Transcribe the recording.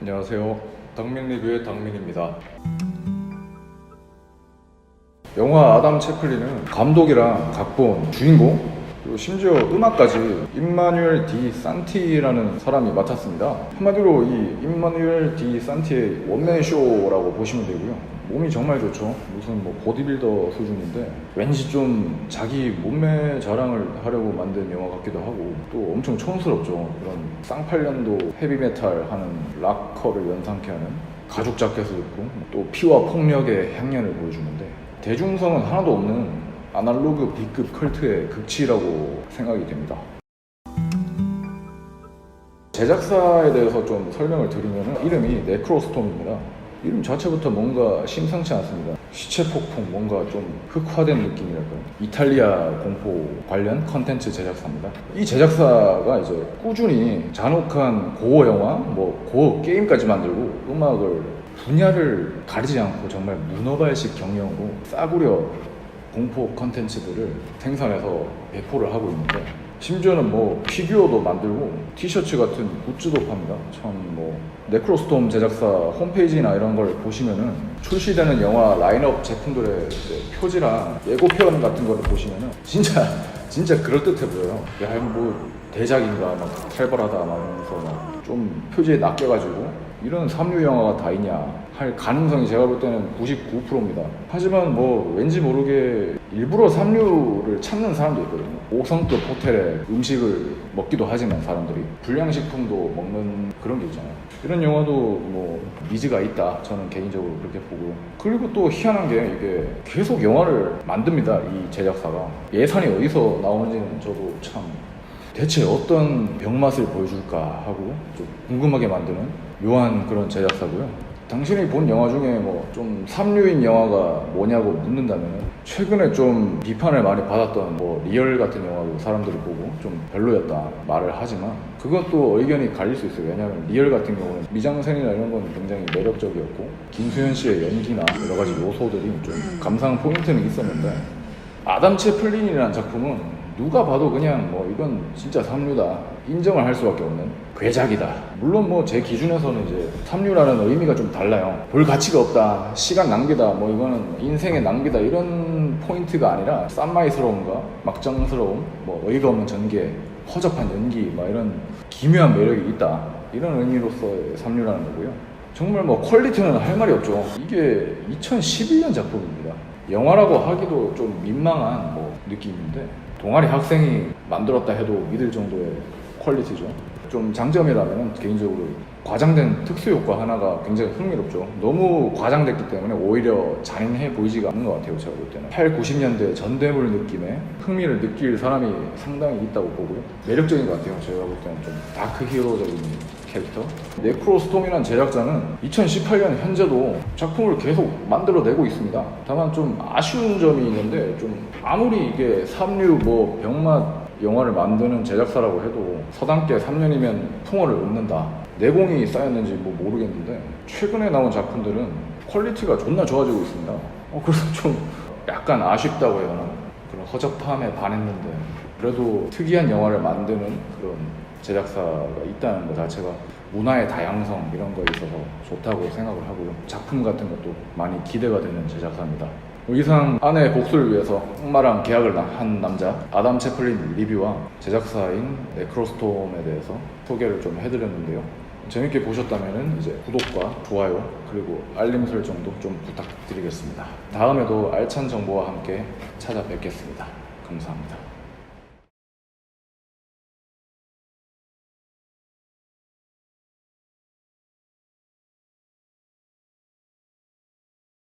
안녕하세요. 당민 리뷰의 당민입니다. 영화 아담 채플린은 감독이랑 각본, 주인공, 그리고 심지어 음악까지 임마누엘 디 산티라는 사람이 맡았습니다. 한마디로 이 임마누엘 디 산티의 원맨 쇼라고 보시면 되고요. 몸이 정말 좋죠. 무슨 뭐 보디빌더 수준인데 왠지 좀 자기 몸매 자랑을 하려고 만든 영화 같기도 하고 또 엄청 촌스럽죠. 그런 쌍팔년도 헤비메탈 하는 락커를 연상케 하는 가죽 자켓을 입고 또 피와 폭력의 향연을 보여주는데 대중성은 하나도 없는 아날로그 B급 컬트의 극치라고 생각이 됩니다. 제작사에 대해서 좀 설명을 드리면 이름이 네크로스톰입니다. 이름 자체부터 뭔가 심상치 않습니다. 시체 폭풍, 뭔가 좀 흑화된 느낌이랄까요. 이탈리아 공포 관련 컨텐츠 제작사입니다. 이 제작사가 이제 꾸준히 잔혹한 고어 영화, 뭐 고어 게임까지 만들고 음악을 분야를 가리지 않고 정말 문어발식 경영으로 싸구려 공포 컨텐츠들을 생산해서 배포를 하고 있는데 심지어는 뭐 피규어도 만들고 티셔츠 같은 굿즈도 팝니다. 참 뭐 네크로스톰 제작사 홈페이지나 이런 걸 보시면은 출시되는 영화 라인업 제품들의 표지랑 예고편 같은 거를 보시면은 진짜 진짜 그럴듯해 보여요. 야, 뭐 대작인가 막 탈발하다 막 이러면서 막 좀 표지에 낚여가지고 이런 삼류 영화가 다 있냐 할 가능성이 제가 볼 때는 99%입니다. 하지만 뭐 왠지 모르게 일부러 삼류를 찾는 사람도 있거든요. 5성급 호텔에 음식을 먹기도 하지만 사람들이 불량식품도 먹는 그런 게 있잖아요. 이런 영화도 뭐 니즈가 있다. 저는 개인적으로 그렇게 보고 그리고 또 희한한 게 이게 계속 영화를 만듭니다. 이 제작사가 예산이 어디서 나오는지는 저도 참 대체 어떤 병맛을 보여줄까 하고 좀 궁금하게 만드는 묘한 그런 제작사고요. 당신이 본 영화 중에 뭐 좀 삼류인 영화가 뭐냐고 묻는다면 최근에 좀 비판을 많이 받았던 뭐 리얼 같은 영화도 사람들이 보고 좀 별로였다 말을 하지만 그것도 의견이 갈릴 수 있어요. 왜냐하면 리얼 같은 경우는 미장센이나 이런 건 굉장히 매력적이었고 김수현 씨의 연기나 여러 가지 요소들이 좀 감상 포인트는 있었는데 아담 채플린이라는 작품은 누가 봐도 그냥 뭐 이건 진짜 삼류다. 인정을 할 수밖에 없는 괴작이다. 물론 뭐 제 기준에서는 이제 삼류라는 의미가 좀 달라요. 볼 가치가 없다. 시간 낭비다. 뭐 이거는 인생의 낭비다. 이런 포인트가 아니라 쌈마이스러움과 막장스러움 뭐 의의가 없는 전개 허접한 연기 막 이런 기묘한 매력이 있다. 이런 의미로서의 삼류라는 거고요. 정말 뭐 퀄리티는 할 말이 없죠. 이게 2011년 작품입니다. 영화라고 하기도 좀 민망한 뭐 느낌인데 동아리 학생이 만들었다 해도 믿을 정도의 퀄리티죠. 좀 장점이라면 개인적으로 과장된 특수 효과 하나가 굉장히 흥미롭죠. 너무 과장됐기 때문에 오히려 잔인해 보이지가 않는 것 같아요. 제가 볼 때는 8, 90년대 전대물 느낌의 흥미를 느낄 사람이 상당히 있다고 보고요. 매력적인 것 같아요. 제가 볼 때는 좀 다크 히어로적인 캐릭터. 네크로스톰이라는 제작자는 2018년 현재도 작품을 계속 만들어내고 있습니다. 다만 좀 아쉬운 점이 있는데 좀 아무리 이게 삼류 뭐 병맛 영화를 만드는 제작사라고 해도 서당계 3년이면 풍어를 얻는다. 내공이 쌓였는지 뭐 모르겠는데 최근에 나온 작품들은 퀄리티가 존나 좋아지고 있습니다. 어, 그래서 좀 약간 아쉽다고 해야 하나 그런 허접함에 반했는데 그래도 특이한 영화를 만드는 그런 제작사가 있다는 것 자체가 문화의 다양성 이런 거에 있어서 좋다고 생각을 하고요. 작품 같은 것도 많이 기대가 되는 제작사입니다. 이상 아내의 복수를 위해서 악마랑 계약을 한 남자 아담 채플린 리뷰와 제작사인 네크로스톰에 대해서 소개를 좀 해드렸는데요. 재밌게 보셨다면 이제 구독과 좋아요 그리고 알림 설정도 좀 부탁드리겠습니다. 다음에도 알찬 정보와 함께 찾아뵙겠습니다. 감사합니다.